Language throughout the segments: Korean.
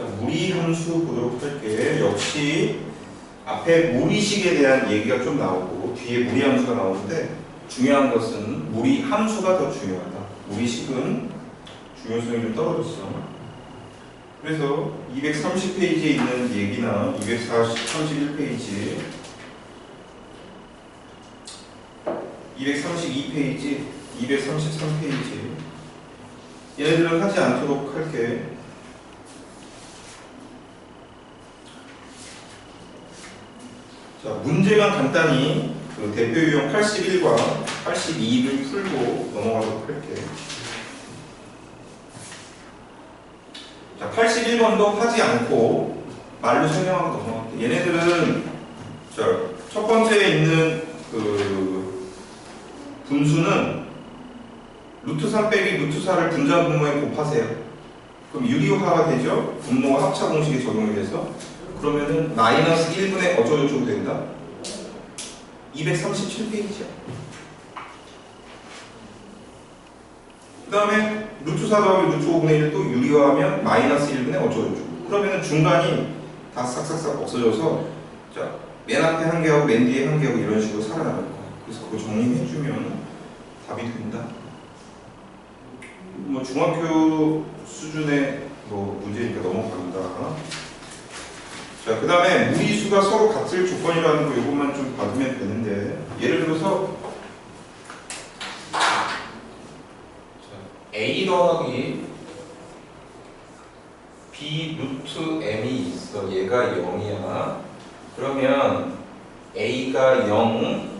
자, 무리 함수 보도록 할게. 역시 앞에 무리식에 대한 얘기가 좀 나오고 뒤에 무리 함수가 나오는데 중요한 것은 무리 함수가 더 중요하다. 무리식은 중요성이 좀 떨어졌어. 그래서 230페이지에 있는 얘기나 231페이지 232페이지, 233페이지 얘네들은 하지 않도록 할게. 자, 문제만 간단히 그 대표 유형 81과 82를 풀고 넘어가도록 할게. 자, 81번도 하지 않고 말로 설명하고 넘어갈게. 얘네들은 자, 첫 번째에 있는 그 분수는 루트 3 빼기 루트 4를 분자 분모에 곱하세요. 그럼 유리화가 되죠? 분모가 합차 공식이 적용이 돼서 그러면은 마이너스 1분의 어쩌고저쩌고 된다? 237페이지야. 그 다음에 루트 4 더하기 루트 5분의 1도 유리화하면 마이너스 1분의 어쩌고저쩌고 그러면은 중간이 다 싹싹싹 없어져서 자, 맨 앞에 한 개하고 맨 뒤에 한 개하고 이런 식으로 살아나갈 거야. 그래서 그거 정리해주면 답이 된다. 뭐 중학교 수준의 뭐 문제니까 넘어갑니다. 자, 그 다음에 무리수가 서로 같을 조건이라는 거 이것만 좀 받으면 되는데 예를 들어서 A 더하기 B 루트 M이 있어. 얘가 0이야. 그러면 A가 0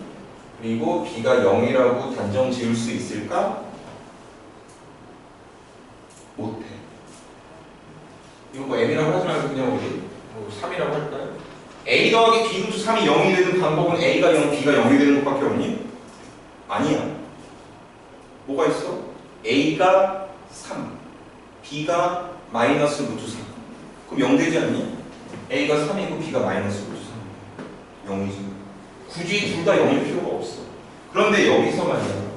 그리고 B가 0이라고 단정 지을 수 있을까? 못해. 이거 뭐 M이라고 하지 말고 그냥 우리 뭐 3이라고 할까요? A 더하기 B 루트 3이 0이 되는 방법은 A가 0, B가 0이 되는 것밖에 없니? 아니야. 뭐가 있어? A가 3, B가 마이너스 루트 3. 그럼 0 되지 않니? A가 3이고 B가 마이너스 루트 3. 0이지. 굳이 둘 다 0일 필요가 없어. 그런데 여기서 말이야.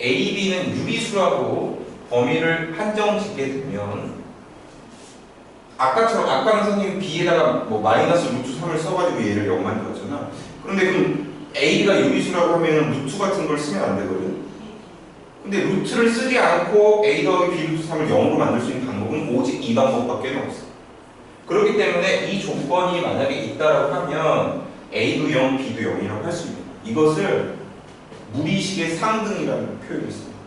A, B는 유리수라고 범위를 한정 짓게 되면 아까처럼 아까는 선생님 B에다가 뭐 마이너스 루트 3을 써가지고 얘를 0 만들었잖아. 그런데 그럼 A가 유리수라고 하면 루트 같은 걸 쓰면 안 되거든. 근데 루트를 쓰지 않고 A 더하기 B 루트 3을 0으로 만들 수 있는 방법은 오직 이 방법밖에 없어. 그렇기 때문에 이 조건이 만약에 있다라고 하면 A도 0, B도 0이라고 할 수 있는. 이것을 무리식의 상등이라는 표현이 있습니다.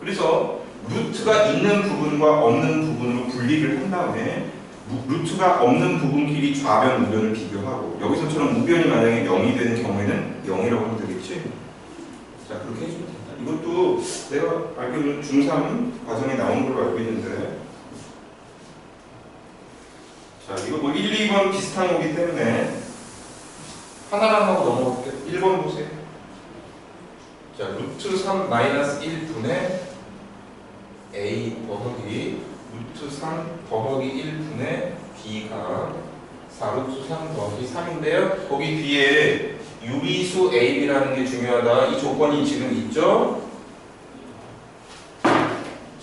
그래서 루트가 있는 부분과 없는 부분으로 분리를 한 다음에 루- 루트가 없는 부분끼리 좌변, 우변을 비교하고 여기서처럼 우변이 만약에 0이 되는 경우에는 0이라고 하면 되겠지? 자 그렇게 해주면 된다. 이것도 내가 알기로는 중3 과정에 나온 걸로 알고 있는데 자 이거 뭐 1, 2번 비슷한 거기 때문에 하나만 하고 넘어갈게요. 1번 보세요. 자, 루트 3 마이너스 1분의 A 더하기 루트 3 더하기 1분의 B가 4루트 3 더하기 3인데요. 거기 뒤에 유리수 AB라는 게 중요하다. 이 조건이 지금 있죠?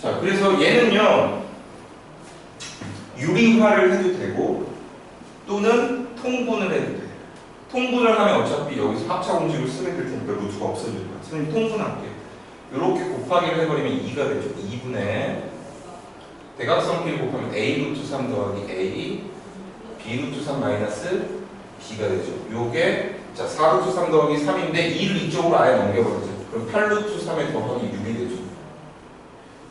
자, 그래서 얘는요, 유리화를 해도 되고, 또는 통분을 해도 돼. 통분을 하면 어차피 여기서 합차 공식을 쓰게 될 테니까 루트가 없어질 거야. 선생님 통분할게요. 이렇게 곱하기를 해버리면 2가 되죠. 2분의 대각선끼리 곱하면 A 루트 3 더하기 A B 루트 3 마이너스 B가 되죠. 요게 자 4루트 3 더하기 3인데 2를 이쪽으로 아예 넘겨버리죠. 그럼 8루트 3에 더하기 6이 되죠.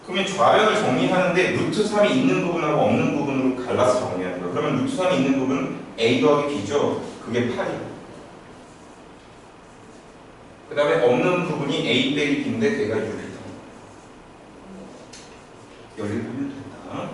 그러면 좌변을 정리하는데 루트 3이 있는 부분하고 없는 부분으로 갈라서 정리하는 거야. 그러면 루트 3이 있는 부분은 A 더하기 B죠. 그게 8이야. 그 다음에 없는 부분이 A 빼기 B인데 걔가 6이다. 연립하면 된다.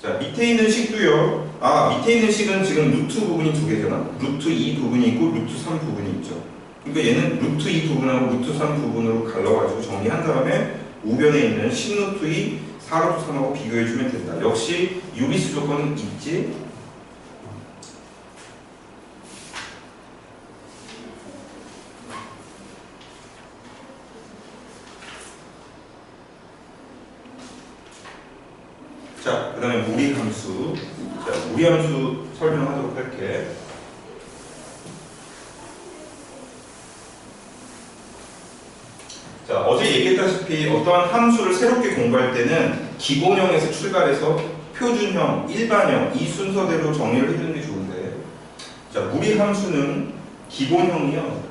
자, 밑에 있는 식도요. 아, 밑에 있는 식은 지금 루트 부분이 두 개잖아. 루트 2 부분이 있고 루트 3 부분이 있죠. 그러니까 얘는 루트 2 부분하고 루트 3 부분으로 갈라가지고 정리한 다음에 우변에 있는 10루트 2, 4루트 3하고 비교해주면 된다. 역시 유리수 조건은 있지. 자, 그 다음에 무리 함수. 자, 무리 함수 설명하도록 할게. 자, 어제 얘기했다시피 어떠한 함수를 새롭게 공부할 때는 기본형에서 출발해서 표준형, 일반형 이 순서대로 정리를 해주는 게 좋은데 자, 무리 함수는 기본형이요.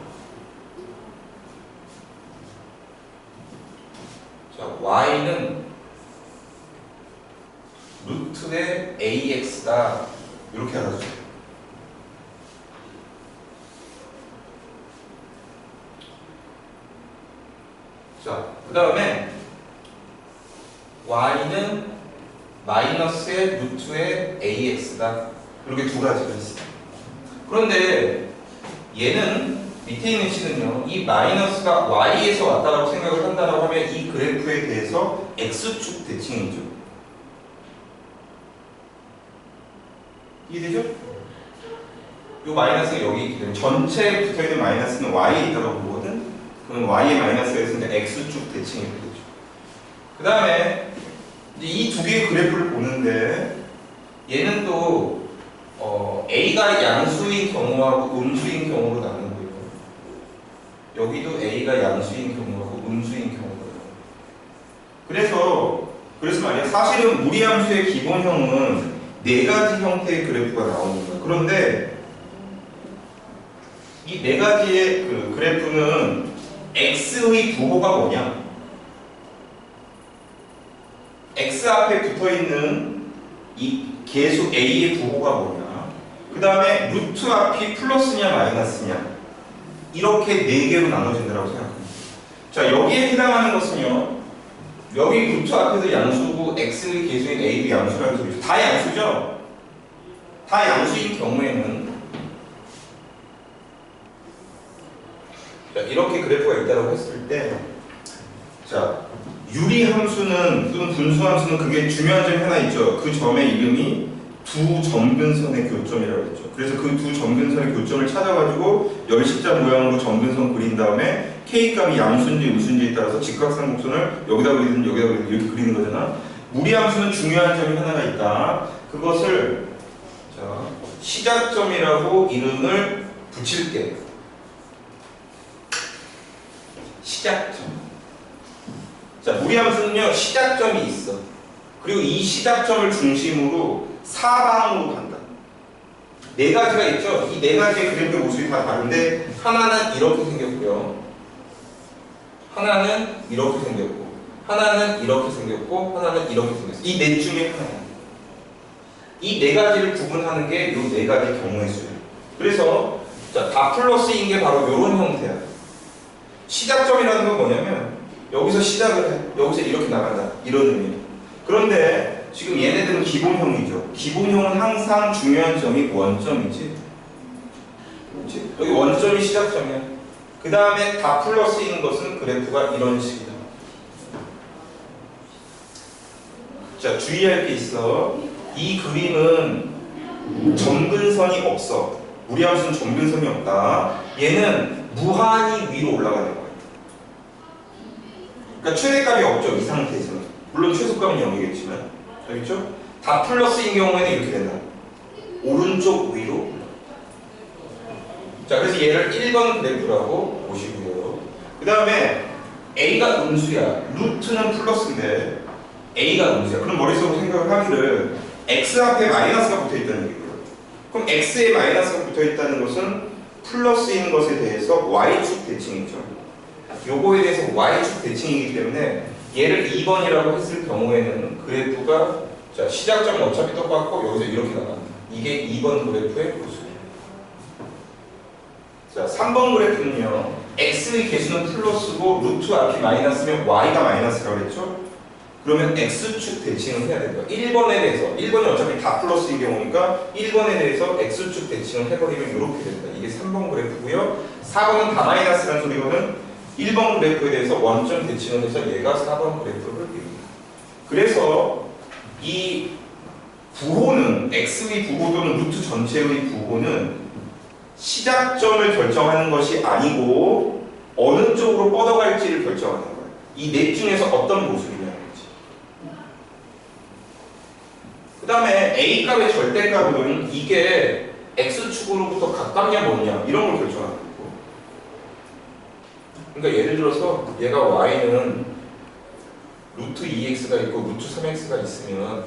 자, y는 루트의 ax다 이렇게 알아주세요. 자, 그 다음에 y는 마이너스의 루트의 ax다 이렇게 두 가지가 있어요. 그런데 얘는 밑에 있는 식은요, 이 마이너스가 y에서 왔다라고 생각을 한다라고 하면 이 그래프에 대해서 x축 대칭이죠. 이해되죠? 요 마이너스가 여기 있기 때문에 전체에 붙어있는 마이너스는 y에 있다고 보거든? 그럼 y의 마이너스가 있으니까 x축 대칭이 되죠. 그 다음에 이 두 개의 그래프를 보는데 얘는 또 어, a가 양수인 경우하고 음수인 경우로 나누고요. 여기도 a가 양수인 경우하고 음수인 경우로 그래서 그래서 말이야 사실은 무리함수의 기본형은 네 가지 형태의 그래프가 나오는 거야. 그런데 이 네 가지의 그 그래프는 x의 부호가 뭐냐? x 앞에 붙어 있는 이 계수 a의 부호가 뭐냐? 그 다음에 루트 앞이 플러스냐 마이너스냐? 이렇게 네 개로 나눠진다고 생각합니다. 자 여기에 해당하는 것은요. 여기 루트 앞에도 양수고 x의 계수인 a도 양수라는 소리죠. 다 양수죠? 다 양수인 경우에는 자, 이렇게 그래프가 있다고 했을 때 자, 유리함수는 또는 분수함수는 그게 중요한 점이 하나 있죠. 그 점의 이름이 두 점근선의 교점이라고 했죠. 그래서 그 두 점근선의 교점을 찾아가지고 열십자 모양으로 점근선 그린 다음에 k 값이 양수인지 음수인지에 따라서 직각삼 곡선을 여기다 그리든 여기다 그리든 이렇게 그리는 거잖아. 무리함수는 중요한 점이 하나가 있다. 그것을 자, 시작점이라고 이름을 붙일게. 시작점. 자, 무리함수는요 시작점이 있어. 그리고 이 시작점을 중심으로 사방으로 간다. 네 가지가 있죠. 이 네 가지의 그래프의 모습이 다 다른데 하나는 이렇게 생겼고요. 하나는 이렇게 생겼고, 하나는 이렇게 생겼고, 하나는 이렇게 생겼어. 이 넷 중에 하나야. 이 네 가지를 구분하는 게 이 네 가지 경우의 수예요. 그래서 자, 다 플러스인 게 바로 이런 형태야. 시작점이라는 건 뭐냐면 여기서 시작을 해. 여기서 이렇게 나간다. 이런 의미예요. 그런데 지금 얘네들은 기본형이죠. 기본형은 항상 중요한 점이 원점이지. 그렇지? 여기 원점이 시작점이야. 그 다음에 다 플러스인 것은 그래프가 이런 식이다. 자, 주의할 게 있어. 이 그림은 점근선이 없어. 무리함수는 점근선이 없다. 얘는 무한히 위로 올라가는 거야. 그러니까 최대값이 없죠. 이 상태에서는. 물론 최소값은 0이겠지만. 알겠죠? 다 플러스인 경우에는 이렇게 된다. 오른쪽 위로. 자, 그래서 얘를 1번 그래프라고. 그 다음에 A가 음수야. 루트는 플러스인데 A가 음수야. 그럼 머릿속으로 생각을 하기를 X 앞에 마이너스가 붙어 있다는 얘기예요. 그럼 X에 마이너스가 붙어 있다는 것은 플러스인 것에 대해서 Y축 대칭이죠. 요거에 대해서 Y축 대칭이기 때문에 얘를 2번이라고 했을 경우에는 그래프가 자 시작점은 어차피 똑같고 여기서 이렇게 나간다. 이게 2번 그래프의 모습이에요. 자 3번 그래프는요. X의 개수는 플러스고 루트 앞이 마이너스면 y가 마이너스라고 그랬죠? 그러면 x축 대칭을 해야 된다. 1번에 대해서 1번이 어차피 다 플러스인 경우니까 1번에 대해서 x축 대칭을 해버리면 이렇게 된다. 이게 3번 그래프고요. 4번은 다 마이너스라는 소리거든. 1번 그래프에 대해서 원점 대칭을 해서 얘가 4번 그래프를 그립니다. 그래서 이 부호는 x의 부호 또는 루트 전체의 부호는 시작점을 결정하는 것이 아니고 어느 쪽으로 뻗어갈지를 결정하는 거예요. 이 넷 중에서 어떤 모습이냐는 거지. 그 다음에 A 값의 절대값은 이게 X축으로부터 가깝냐 멀냐 이런 걸 결정하는 거고 그러니까 예를 들어서 얘가 Y는 루트 2X가 있고 루트 3X가 있으면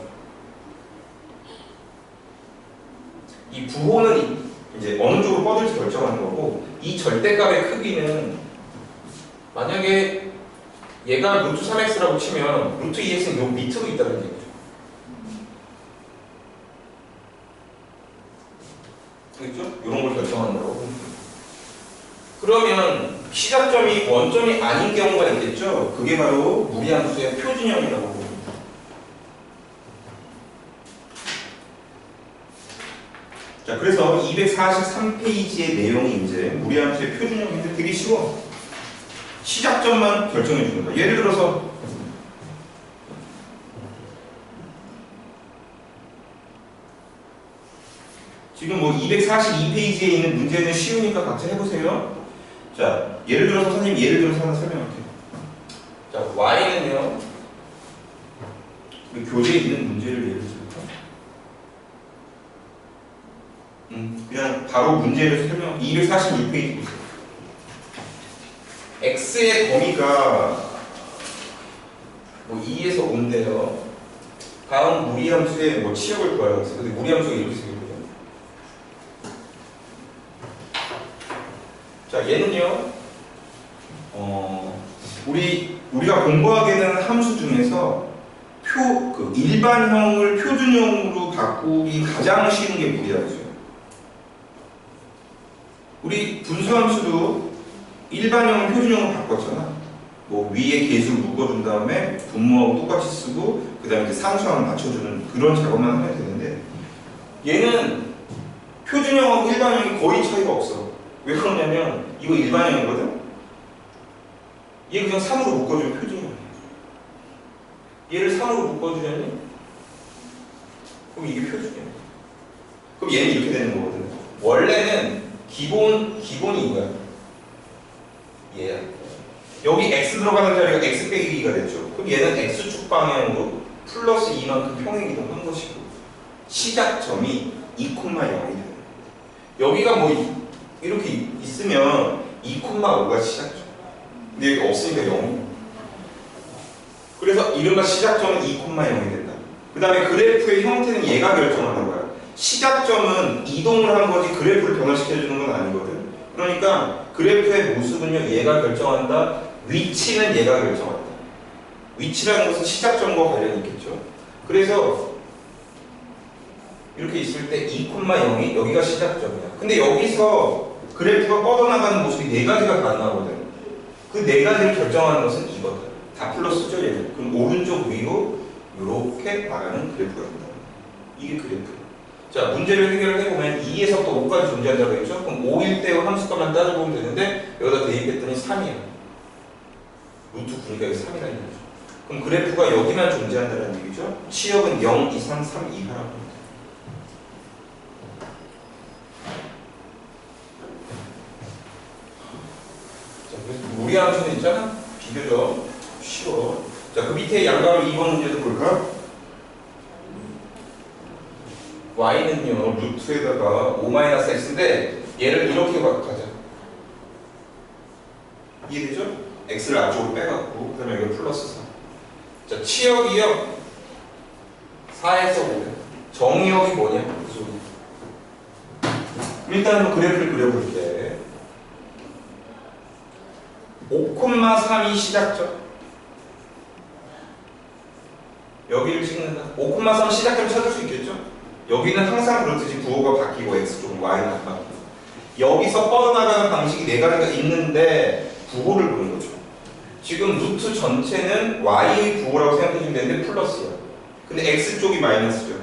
이 부호는 이- 이제 어느 쪽으로 뻗을지 결정하는 거고 이 절대값의 크기는 만약에 얘가 루트 3x라고 치면 루트 2x는 요 밑으로 있다는 얘기죠. 그렇죠? 이런 걸 결정하는 거고. 그러면 시작점이 원점이 아닌 경우가 있겠죠? 그게 바로 무리함수의 표준형이라고 봅니다. 자, 그래서 243페이지의 내용이 이제 무리함수의 표준형인데 되게 쉬워. 시작점만 결정해 주는 거야. 예를 들어서 지금 뭐 242페이지에 있는 문제는 쉬우니까 각자 해보세요. 자, 예를 들어서 선생님 예를 들어서 하나 설명할게요. 자, y는요. 우리 교재에 있는 문제를 예를 들어볼까? 음, 그냥 바로 문제를 설명. 246페이지 보세요. x의 범위가 뭐 2에서 5인데요. 다음 무리함수의 뭐 치역을 구하라고 했어요. 근데 무리함수가 이렇게 생겼거든요. 자, 얘는요. 어, 우리 우리가 공부하게 되는 함수 중에서 표, 그 일반형을 표준형으로 바꾸기 가장 쉬운 게 무리함수예요. 우리 분수함수도 일반형을 표준형으로 바꿨잖아. 뭐 위에 개수를 묶어준 다음에 분모하고 똑같이 쓰고 그 다음에 상수항을 맞춰주는 그런 작업만 하면 되는데 얘는 표준형하고 일반형이 거의 차이가 없어. 왜 그러냐면 이거 일반형이거든. 얘 그냥 3으로 묶어주면 표준형이야. 얘를 3으로 묶어주려니? 그럼 이게 표준이야. 그럼 얘는 이렇게 되는 거거든. 원래는 기본, 기본이 이거야. 얘야. 여기 x 들어가는 자리가 x 빼기 2가 됐죠. 그럼 얘는 x축 방향으로 플러스 2만큼 평행 이동한 것이고 시작점이 2,0이 돼요. 여기가 뭐 이- 이렇게 있으면 2,5가 시작점. 근데 여기 없으니까 0. 그래서 이른바 시작점은 2,0이 된다. 그 다음에 그래프의 형태는 얘가 결정하는 거야. 시작점은 이동을 한 거지 그래프를 변화시켜주는 건 아니거든. 그러니까 그래프의 모습은요 얘가 결정한다. 위치는 얘가 결정한다. 위치라는 것은 시작점과 관련이 있겠죠. 그래서 이렇게 있을 때 2,0이 여기가 시작점이야. 근데 여기서 그래프가 뻗어나가는 모습이 네 가지가 가능하거든. 그 네 가지를 결정하는 것은 이거다. 다 플러스죠, 얘는. 그럼 오른쪽 위로 이렇게 나가는 그래프가 된다. 이게 그래프. 자, 문제를 해결을 해보면 2에서부터 5까지 존재한다고 했죠? 그럼 5일 때의 함수값만 따져보면 되는데 여기다 대입했더니 3이야. 루트 9니까 여기 3이라는 얘기죠. 그럼 그래프가 여기만 존재한다는 얘기죠? 치역은 0 이상 3 이하라고 합니다. 자, 그래서 무리함수는 있잖아? 비교적 쉬워. 자, 그 밑에 양가로 2번 문제도 볼까? Y는요, 루트에다가 5-x인데 얘를 이렇게 가- 가자. 이해되죠? x를 앞쪽으로 빼갖고 그 다음에 여기 플러스 4. 자, 치역이요. 4에서 5. 정의역이 뭐냐? 그. 일단 한번 그래프를 그려볼게. 5,3이 시작점. 여기를 찍는다. 5,3 시작점 찾을 수 있겠죠? 여기는 항상 그렇듯이 부호가 바뀌고 x쪽은 y는 안 바뀌고 여기서 뻗어나가는 방식이 네 가지가 있는데 부호를 보는 거죠. 지금 루트 전체는 y의 부호라고 생각해주면 되는데 플러스야. 근데 x쪽이 마이너스죠.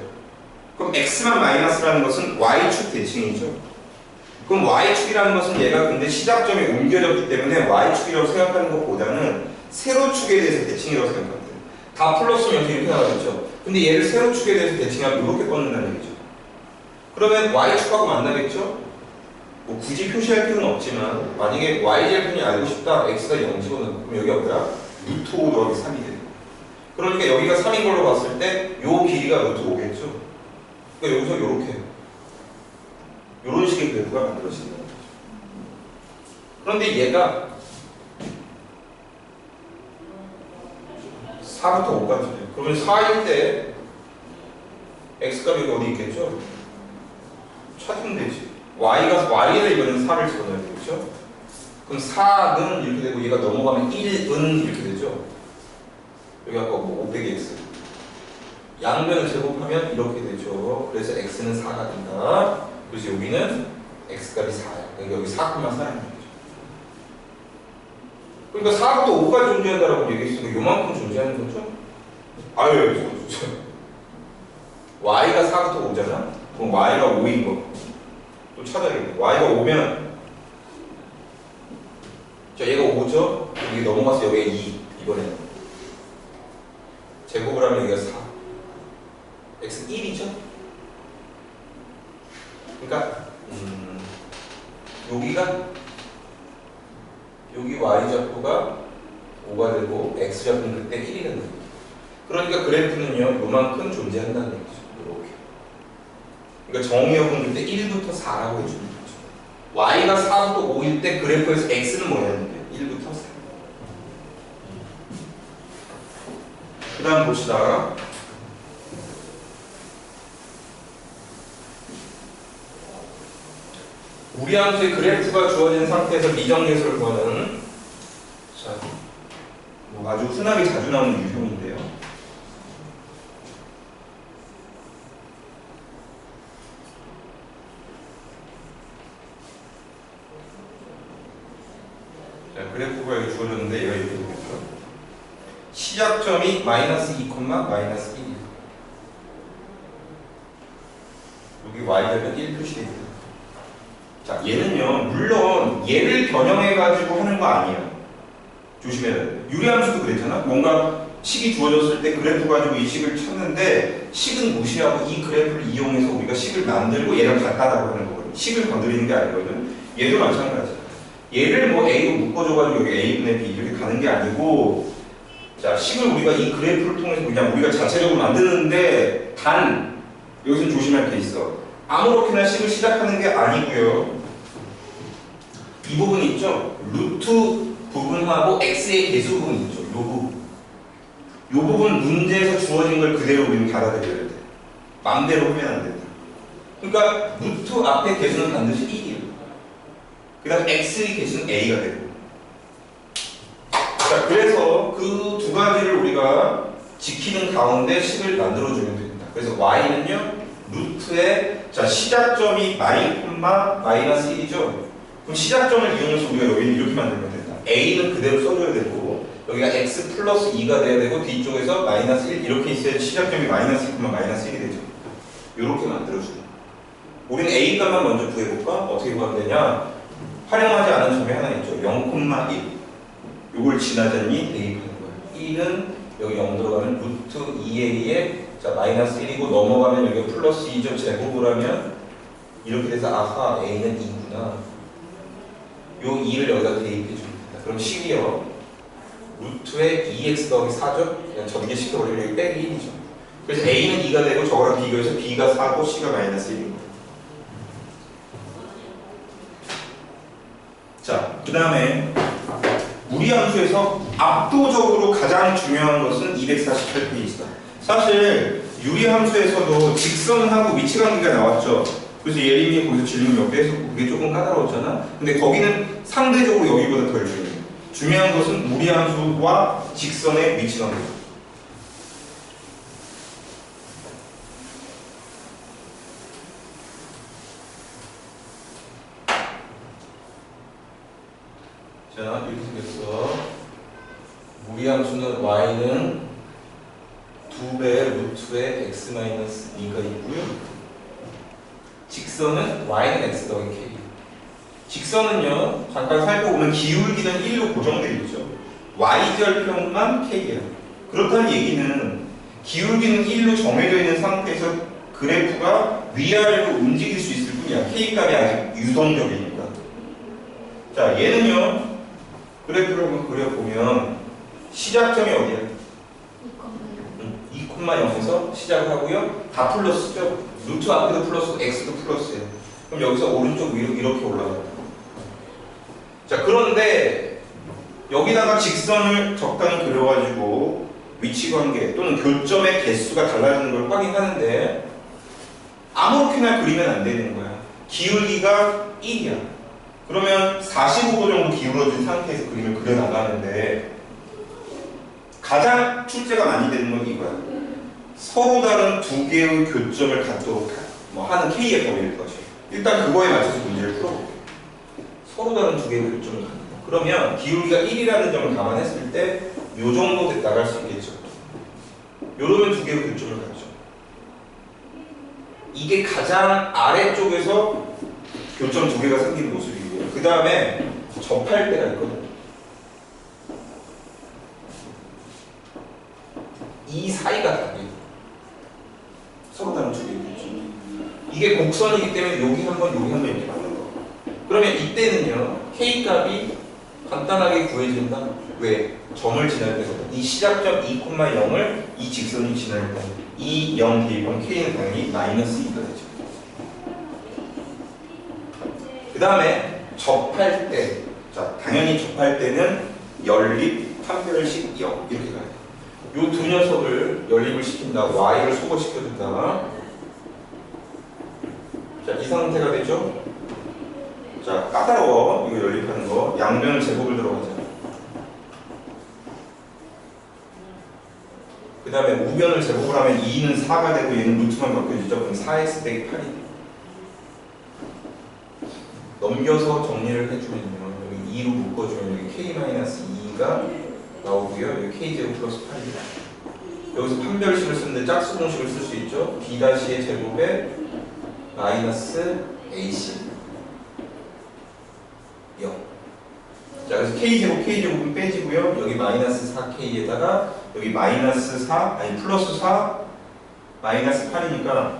그럼 x만 마이너스라는 것은 y축 대칭이죠. 그럼 y축이라는 것은 얘가 근데 시작점이 옮겨졌기 때문에 y축이라고 생각하는 것보다는 세로축에 대해서 대칭이라고 돼요. 다 플러스면 이렇게 나가겠죠. 근데 얘를 세로 축에 대해서 대칭하면 이렇게 뻗는다는 얘기죠. 그러면 y축하고 만나겠죠? 뭐 굳이 표시할 필요는 없지만 만약에 y절편이 알고 싶다 x가 0 집어넣으면 그럼 여기가 뭐야? 루트 5 더하기 3이 돼요. 그러니까 여기가 3인 걸로 봤을 때 요 길이가 루트 5겠죠. 그러니까 여기서 요렇게 요런 식의 그래프가 만들어지는 거죠. 그런데 얘가 4부터 5까지예요. 그러면 4일 때 x값이 어디 있겠죠? 찾으면 되지. y가 y에다 이거는 4를 집어넣어야 되겠죠? 그럼 4는 이렇게 되고 얘가 넘어가면 1은 이렇게 되죠? 여기 아까 뭐 500x 양면을 제곱하면 이렇게 되죠. 그래서 x는 4가 된다. 그래서 여기는 x값이 4야. 그러니까 여기 4,4라는 거죠. 그러니까 4부터 5까지 존재한다라고 얘기했으니까 요만큼 존재하는 거죠? 아유, y가 4부터 5잖아? 그럼 y가 5인 거. 또 찾아야겠네. y가 5면 자, 얘가 5죠? 여기 넘어가서 여기가 2. 이번에는. 제곱을 하면 여기가 4. x 1이죠? 그러니까 음, 여기가 여기 y 좌표가 5가 되고 x 좌표는 그때 1이 되는 거예요. 그러니까 그래프는요 요만큼 존재한다는 얘기죠. 이렇게. 그러니까 정의역은 그때 1부터 4라고 해주는 거죠. y가 4부터 5일 때 그래프에서 x는 뭐였는데 1부터 4. 그 다음 봅시다. 우리 함수의 그래프가 주어진 상태에서 미정계수를 구하는 자, 뭐 아주 흔하게 자주 나오는 유형인데요. 자, 그래프가 여기 주어졌는데 이렇게 되겠죠. 시작점이 마이너스 2, 마이너스 1. 여기 y되면 1 표시되어 있다. 자, 얘는요, 물론 얘를 변형해가지고 하는 거 아니에요. 조심해야 돼. 유리함수도 그랬잖아? 뭔가 식이 주어졌을 때 그래프 가지고 이 식을 찾는데 식은 무시하고 이 그래프를 이용해서 우리가 식을 만들고 얘랑 같다라고 하는 거거든. 식을 건드리는 게 아니거든. 얘도 마찬가지야. 얘를 뭐 A로 묶어줘가지고 여기 A분의 B 이렇게 가는 게 아니고 자, 식을 우리가 이 그래프를 통해서 그냥 우리가 자체적으로 만드는데 단 여기서 조심할 게 있어. 아무렇게나 식을 시작하는 게 아니고요. 이 부분 있죠? 루트 부분하고 x의 개수 부분 있죠? 요 부분. 요 부분 문제에서 주어진 걸 그대로 우리는 받아들여야 돼. 맘대로 하면 안 된다. 그러니까 루트 앞에 개수는 반드시 1이에요. 그 다음 x의 개수는 a가 되고. 자, 그래서 그 두 가지를 우리가 지키는 가운데 식을 만들어주면 됩니다. 그래서 y는요, 루트의 자 시작점이 마이 콤마 마이너스 1이죠. 그럼 시작점을 이용해서 우리가 여기는 이렇게 만들면 된다. a는 그대로 써줘야 되고 여기가 x 플러스 2가 돼야 되고 뒤쪽에서 마이너스 1 이렇게 있어야 시작점이 마이너스 2콤마 마이너스 1이 되죠. 이렇게 만들어주는 우리는 a 값만 먼저 구해볼까? 어떻게 구하면 되냐? 활용하지 않은 점이 하나 있죠. 0,1 요걸 지나자니 대입하는 거예요. 1은 여기 0 들어가면 루트 2a에 자 마이너스 1이고 넘어가면 여기 플러스 2점 제곱을 하면 이렇게 돼서 아하 a는 2구나 요 2를 여기다 대입해 줍니다. 그럼 식이요 루트에 2x 더하기 4죠? 그냥 전개 시켜 버리면 여기 빼기 1이죠. 그래서 a는 2가 되고 저거랑 비교해서 b가 4고 c가 마이너스 1인 거예요 자 그 다음에 우리 함수에서 압도적으로 가장 중요한 것은 248페이지다. 사실 유리함수에서도 직선하고 위치관계가 나왔죠. 그래서 예림이 거기서 질문 몇개 했었고 그게 조금 까다로웠잖아. 근데 거기는 상대적으로 여기보다 덜 중요해. 중요한 것은 무리함수와 직선의 위치관계. 자 이렇게 생겼어. 무리함수는 y는 2배 루트의 x 마이너스 2가 있고요. 직선은 y는 x 더하기 k. 직선은요, 잠깐 살펴보면 기울기는 1로 고정되어 있죠. y절편만 k예요. 그렇다는 얘기는 기울기는 1로 정해져 있는 상태에서 그래프가 위아래로 움직일 수 있을 뿐이야. k 값이 아직 유동적이니까. 자, 얘는요, 그래프를 한번 그려보면 시작점이 어디야? 2,1 시작을 하고요. 다 플러스죠. 루트 앞에도 플러스, x도 플러스예요. 그럼 여기서 오른쪽 위로 이렇게 올라가요. 자, 그런데 여기다가 직선을 적당히 그려가지고 위치 관계 또는 교점의 개수가 달라지는 걸 확인하는데 아무렇게나 그리면 안 되는 거야. 기울기가 1이야. 그러면 45도 정도 기울어진 상태에서 그림을 그려나가는데 가장 출제가 많이 되는 건 이거야. 서로 다른 두 개의 교점을 갖도록 하- 뭐 하는 K의 범위일 거지. 일단 그거에 맞춰서 문제를 풀어볼게. 서로 다른 두 개의 교점을 갖는 거. 그러면 기울기가 1이라는 점을 감안했을 때 이 정도 나갈 수 있겠죠. 요러면 두 개의 교점을 갖죠. 이게 가장 아래쪽에서 교점 두 개가 생기는 모습이고요. 그 다음에 접할 때가 있거든요. 이 사이가 답이에요. 서로 다른 두 개의 교점. 이게 곡선이기 때문에 여기 한 번, 여기 한 번 이렇게. 그러면 이때는요, k 값이 간단하게 구해진다. 왜? 점을 지날 때거든. 이 시작점 2,0을 이 직선이 지날 때, 이0 대입하면 k는 당연히 마이너스 2가 되죠. 그 다음에 접할 때, 자 당연히 접할 때는 연립, 판별식 0 이렇게 가야 돼. 요 두 녀석을 연립을 시킨다. y를 소거시켜준다. 자, 이 상태가 되죠? 자, 까다로워. 이거 연립하는 거. 양변을 제곱을 들어가자. 그 다음에 우변을 제곱을 하면 2는 4가 되고 얘는 루트만 바뀌어지죠. 그럼 4x 빼기 8이 돼. 넘겨서 정리를 해주면요. 여기 2로 묶어주면 여기 k-2가 나오고요. 여기 k제곱 플러스 8이다. 여기서 판별식을 쓰는데 짝수 공식을 쓸 수 있죠. b-의 제곱에 마이너스 ac 0. 자, 그래서 k제곱 k제곱은 빼지고요. 여기 마이너스 4k에다가 여기 마이너스 4, 아니 플러스 4, 마이너스 8이니까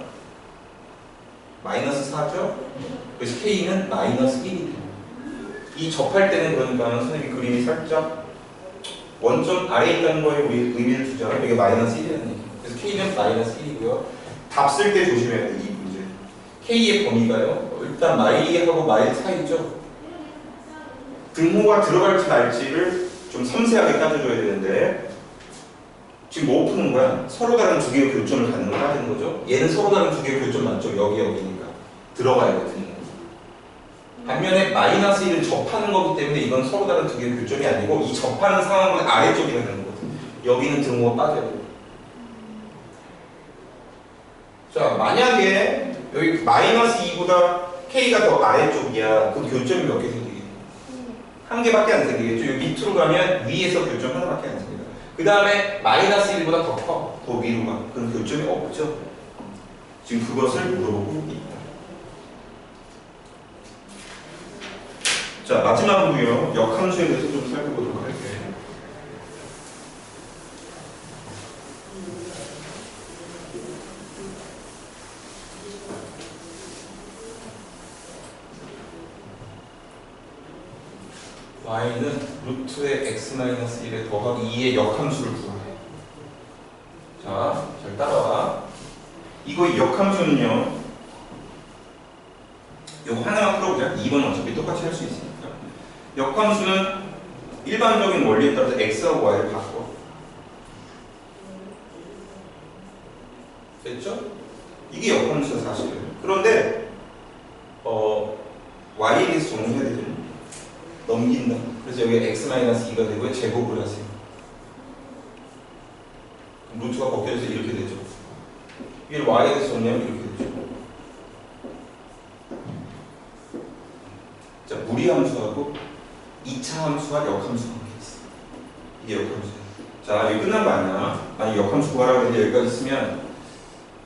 마이너스 4죠? 그래서 k는 마이너스 1이 돼요. 이 접할 때는 그러니까 선생님이 그림이 살짝 원점 아래에 있다는 거에 우리 의미를 주죠. 이게 마이너스 1이라는 얘기. 그래서 k는 마이너스 1이고요. 답 쓸 때 조심해야 돼, 이 문제. k의 범위가요. 일단 마일하고 마일 사이죠. 등호가 들어갈지 말지를 좀 섬세하게 따져줘야 되는데 지금 뭐 푸는 거야? 서로 다른 두 개의 교점을 갖는 걸 따지는 거죠. 얘는 서로 다른 두 개의 교점 맞죠? 여기 여기니까 들어가야거든요. 반면에 마이너스 1은 접하는 거기 때문에 이건 서로 다른 두 개의 교점이 아니고 이 접하는 상황은 아래쪽이 되는 거거든요. 여기는 등호가 빠져야 돼요. 자, 만약에 여기 마이너스 2보다 k가 더 아래쪽이야. 그럼 교점이 몇 개 생기겠니? 한 개밖에 안 생기겠죠. 여기 밑으로 가면 위에서 교점 하나밖에 안 생겨요. 그 다음에 마이너스 1보다 더 커. 더 위로 가. 그럼 교점이 없죠. 지금 그것을 물어보고 있다. 자, 마지막으로요. 역함수에 대해서 좀 살펴보도록 할게요. Y는 루트의 x-1에 더하기 2의 역함수를 구하래. 자, 잘 따라와. 이거 이 역함수는요. 이거 하나만 풀어보자. 2번 어차피 똑같이 할 수 있으니까. 역함수는 일반적인 원리에 따라서 x하고 y를 바꿔. 됐죠? 이게 역함수야 사실은. 그런데 어 y에 대해서 정리해야 되잖아. 넘긴다. 그래서 여기 x-2가 되고 제곱을 하세요. 그럼 루트가 벗겨져서 이렇게 되죠. 이게 y에 대해서 정리하면 이렇게 되죠. 자, 무리 함수하고 2차 함수와 역함수 관계 있어. 이게 역함수야. 자, 이거 끝난 거 아니야. 만약 역함수 구하라고 했는데 여기까지 쓰면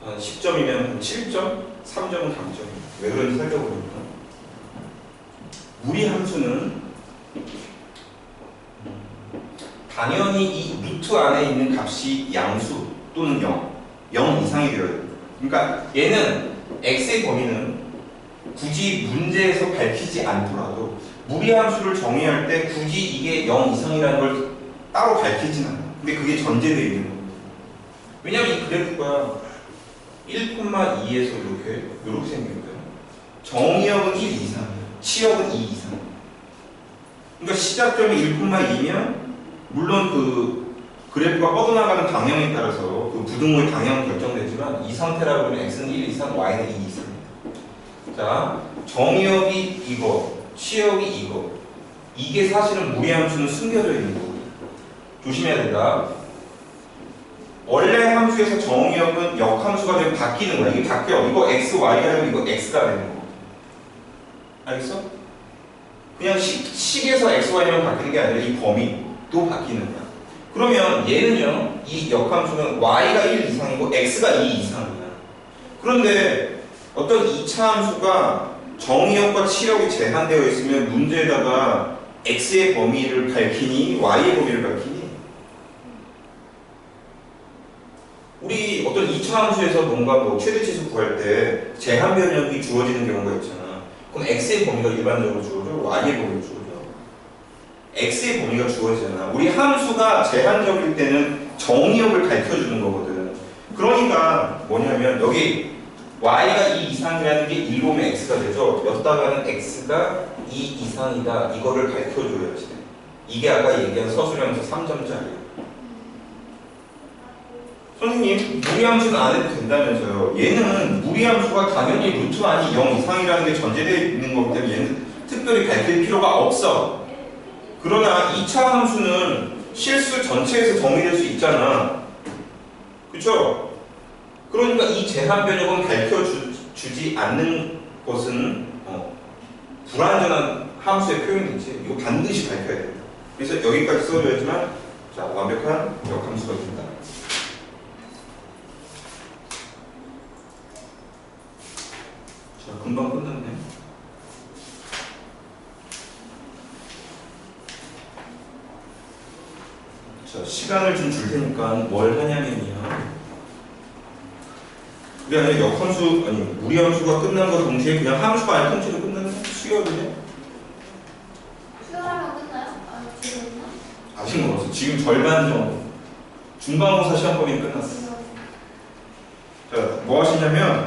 한 10점이면 7점, 3점은 감점이야. 왜 그런지 살펴보니까. 무리 함수는 당연히 이 루트 안에 있는 값이 양수 또는 0, 0 이상이 되어야 됩니다. 그러니까 얘는 x의 범위는 굳이 문제에서 밝히지 않더라도 무리함수를 정의할 때 굳이 이게 0 이상이라는 걸 따로 밝히진 않아요. 근데 그게 전제되어 있는 겁니다. 왜냐면 이 그래프가 1,2에서 이렇게 이렇게 생깁니다. 정의역은 1 이상이에요. 치역은 2 이상. 그러니까 시작점이 1,2면 물론 그 그래프가 뻗어나가는 방향에 따라서 그 부등호의 방향은 결정되지만 이 상태라고 하면 x는 1 이상, y는 2 이상입니다. 자, 정의역이 이거, 치역이 이거. 이게 사실은 무리함수는 숨겨져 있는 거예요. 조심해야 된다. 원래 함수에서 정의역은 역함수가 되면 바뀌는 거야. 이게 바뀌어. 이거 x, y가 되면 이거 x가 되는 거. 알겠어? 그냥 식, 식에서 x, y만 바뀌는 게 아니라 이 범위도 바뀌는 거야. 그러면 얘는요, 이 역함수는 y가 1 이상이고 x가 2 이상이야. 그런데 어떤 2차 함수가 정의역과 치역이 제한되어 있으면 문제에다가 x의 범위를 밝히니 y의 범위를 밝히니 우리 어떤 2차 함수에서 뭔가 뭐 최대치수 구할 때 제한 변형이 주어지는 경우가 있잖아. 그럼 x의 범위가 일반적으로 주어져, y의 범위가 주어져. x의 범위가 주어지잖아. 우리 함수가 제한적일 때는 정의역을 밝혀주는 거거든. 그러니까 뭐냐면 여기 y가 2 이상이라는 게1 보면 x가 되죠. 였다가는 x가 2 이상이다. 이거를 밝혀줘야지. 이게 아까 얘기한 서술형에서 3점짜리. 선생님, 무리함수는 안 해도 된다면서요. 얘는 무리함수가 당연히 루트 안이 0 이상이라는 게 전제되어 있는 거기 때문에 얘는 특별히 밝힐 필요가 없어. 그러나 2차 함수는 실수 전체에서 정의될 수 있잖아. 그쵸? 그러니까 이 제한 변형은 밝혀주지 않는 것은 어, 불완전한 함수의 표현이지. 이거 반드시 밝혀야 된다. 그래서 여기까지 써줘야지만 자 완벽한 역함수가 된다. 자 금방 끝났네. 자 시간을 좀 줄 테니까 뭘 하냐면요. 그게 아니라 역함수 아니 무리함수가 끝난 거 동시에 그냥 함수가 아닌 통째로 끝나는 끝나요? 아, 지금? 아직 멀었어. 지금 절반 정도. 중간고사 시험 범위 끝났어. 자, 뭐 하시냐면